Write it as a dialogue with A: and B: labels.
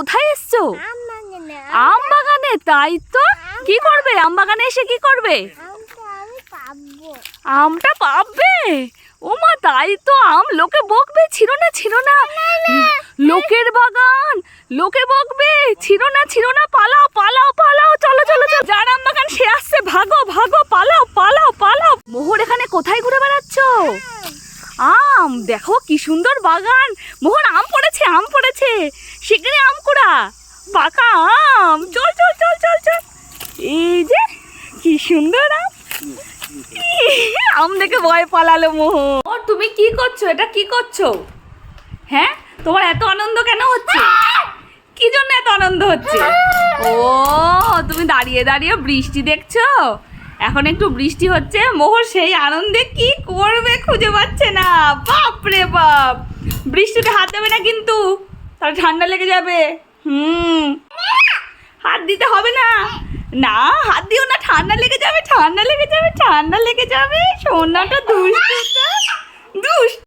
A: কোথায় এসছো? আম বাগানে তাই তো। কি করবে? আম বাগানে এসে কি করবে? আমটা পাবে। ও মা তাই তো আম লোকে বকবে। ছিল না ছিল না। লোকের বাগান। লোকে বকবে। ছিল না ছিল না। পালাও পালাও পালাও। চলো চলো চলো। যার আম বাগান সে আসছে ভাগো ভাগো। পালাও পালাও পালাও। মোহর এখানে কোথায় ঘুরে বেড়াচ্ছ? আম। দেখো কি সুন্দর বাগান। মোহন আম পড়েছে আম পড়েছে। সেখানে আম কুড়া। পাকা আম। চল চল চল চল চল। এই যে, কি সুন্দর আম। আম দেখে ভয় পালালো মোহন। ও, তুমি কি করছ? এটা কি করছ? হ্যাঁ? তোমার এত আনন্দ কেন হচ্ছে? কি জন্য এত আনন্দ হচ্ছে? ও, তুমি দাঁড়িয়ে দাঁড়িয়ে বৃষ্টি দেখছ? এখন একটু বৃষ্টি হচ্ছে। মোহর সেই আনন্দে কি করবে খুঁজে পাচ্ছে না। বাপ রে বাপ! বৃষ্টিতে হাত দেবে না কিন্তু। তাহলে ঠান্ডা লেগে যাবে। হুম। হাত দিতে হবে না। না, হাত দিও না, ঠান্ডা লেগে যাবে, ঠান্ডা লেগে যাবে, ঠান্ডা লেগে যাবে। সোনাটা দুষ্টুটা। দুষ্ট